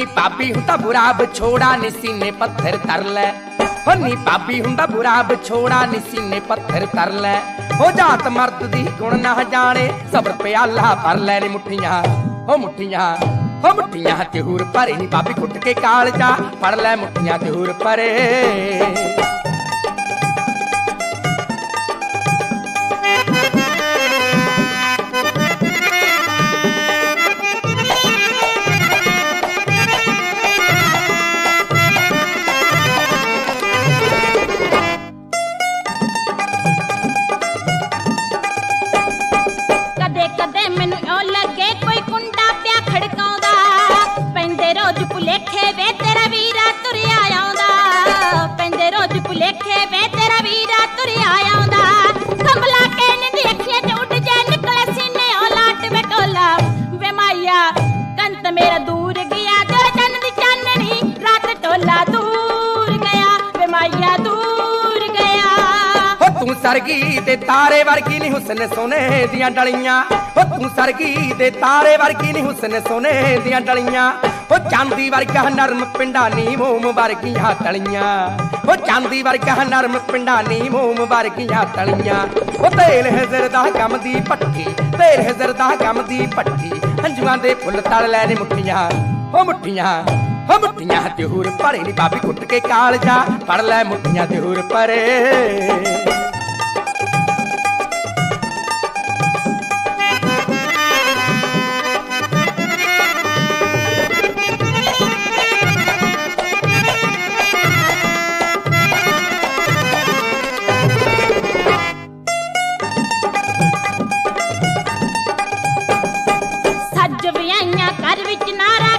ਹੰਨੀ ਪਾਪੀ ਹੁੰਦਾ ਬੁਰਾ ਵਿਛੋੜਾ ਨੀ ਸੀਨੇ ਪੱਥਰ ਤਰ ਲੈ। ਹੰਨੀ ਪਾਪੀ ਹੁੰਦਾ ਬੁਰਾ ਵਿਛੋੜਾ ਨੀ ਸੀਨੇ ਪੱਥਰ ਤਰ ਲੈ। ਹੋ ਜਾਤ ਮਰਦ ਦੀ ਗੁਣ ਨਾ ਜਾਣੇ, ਸਬਰ ਪਿਆਲਾ ਭਰ ਲੈ ਨੀ ਮੁੱਠੀਆਂ। ਹੋ ਮੁੱਠੀਆਂ ਹੋ ਮੁੱਠੀਆਂ ਤੇ ਹੂਰ ਭਰੇ ਨੀ ਪਾਪੀ ਕੁੱਟ ਕੇ ਕਾਲ ਜਾ ਫੜ ਲੈ ਮੁੱਠੀਆਂ ਤੇ ਹੂਰ ਭਰੇ। ਤੇਰਾ ਵੀਰਾ ਤੁਰਿਆ ਆਉਂਦਾ। ਪੈਂਦੇ ਰੋਜ਼ ਭੁਲੇਖੇ ਵੇ ਤੇਰਾ ਵੀਰਾ ਤੁਰਿਆ ਆਉਂਦਾ। ਕੰਬਲਾ ਕੇ ਨਿੰਦੀ ਅੱਖੀਆਂ ਚ ਉੱਡ ਜਾ, ਨਿਕਲੇ ਸੀਨੇ ਉਹ ਲਾਟ ਬਟੋਲਾ ਵੇ ਮਾਇਆ ਕੰਤ ਮੇਰਾ ਦੂਰ ਗਿਆ ਤੇਰਾ ਚੰਨ ਦੀ ਚਾਨਣੀ, ਰਾਤ ਟੋਲਾ ਦੂਰ ਗਿਆ। ਵੇ ਮਾਇਆ ਦੂਰ ਗਿਆ। ਹੋ ਤੂੰ ਸਰਗੀ ਤੇ ਤਾਰੇ ਵਰਗੀ ਨਹੀਂ ਹੁਸਨ ਸੋਨੇ ਦੀਆਂ ਡਲੀਆਂ। ਹੋ ਤੂੰ ਸਰਗੀ ਤੇ ਤਾਰੇ ਵਰਗੀ ਨਹੀਂ ਹੁਸਨ ਸੋਨੇ ਦੀਆਂ ਡਲੀਆਂ। ਉਹ ਚਾਂਦੀ ਵਰਗਾ ਨਰਮ ਪਿੰਡਾਂ ਨੀ ਮੋਮ ਵਰਗੀਆਂ ਤਲੀਆਂ। ਉਹ ਚਾਂਦੀ ਵਰਗਾ ਨਰਮ ਪਿੰਡਾਂ ਨੀ ਮੋਮ ਵਰਗੀਆਂ ਤਲੀਆਂ। ਉਹ ਤੇਲ ਹਜ਼ਰ ਦਾ ਕੰਮ ਦੀ ਪੱਟੀ, ਤੇਲ ਹਜ਼ਰ ਦਾ ਕੰਮ ਦੀ ਪੱਠੀ ਹੰਝੂਆਂ ਦੇ ਫੁੱਲ ਤਲ ਲੈ ਨੇ ਮੁੱਠੀਆਂ, ਉਹ ਮੁੱਠੀਆਂ ਹੋ ਮੁੱਠੀਆਂ ਤੇ ਹੂਰ ਭਰੇ ਨੀ ਬਾਬੀ ਕੁੱਟ ਕੇ ਕਾਲ ਜਾ ਫੜ ਲੈ ਮੁੱਠੀਆਂ ਤੇ ਹੂਰ ਭਰੇ। ਸੱਜ ਘਰ ਵਿੱਚ ਨਾਰਾ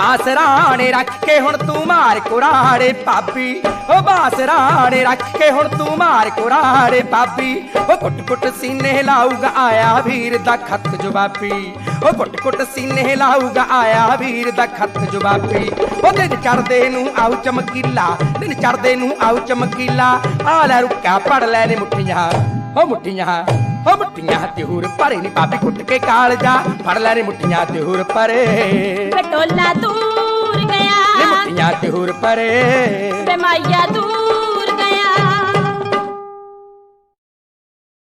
ਹੋ ਬਾਸਰਾਣੇ ਰੱਖ ਕੇ ਹੁਣ ਤੂੰ ਮਾਰ ਕੁਰਾੜੇ ਪਾਪੀ ਹੋ ਬਾਸਰਾਣੇ ਰੱਖ ਕੇ ਹੁਣ ਤੂੰ ਮਾਰ ਕੁਰਾੜੇ ਪਾਪੀ ਹੋ ਕੁੱਟ ਕੁੱਟ ਸੀਨੇ ਲਾਊਗਾ ਆਇਆ ਵੀਰ ਦਾ ਖੱਤ ਜਵਾਬੀ। ਹੋ ਕੁੱਟ ਕੁੱਟ ਸੀਨੇ ਲਾਊਗਾ ਆਇਆ ਵੀਰ ਦਾ ਖੱਤ ਜਵਾਬੀ। ਉਹ ਦਿਨ ਚੜਦੇ ਨੂੰ ਆਉ ਚਮਕੀਲਾ, ਦਿਨ ਚੜਦੇ ਨੂੰ ਆਉ ਚਮਕੀਲਾ। ਆ ਲੈ ਰੁੱਕਾ, ਪੜ ਲੈ ਨੇ ਮੁੱਠੀਆਂ। ਹੋ ਮੁੱਠੀਆਂ। ਹੋ ਮੁੱਠੀਆਂ ਤੇ ਹੂਰ ਭਰੇ ਨੀ ਪਾਪੀ ਕੁੱਟ ਕੇ ਕਾਲ ਜਾ। ਫੜ ਲੈ ਨੇ ਮੁੱਠੀਆਂ ਤੇ ਹੂਰ ਭਰੇ। ਬਟੋਲਾ ਦੂਰ ਨੀ ਗਿਆ ਮੁੱਠੀਆਂ ਤੇ ਹੂਰ ਪਰੇ ਵੇ ਮਾਇਆ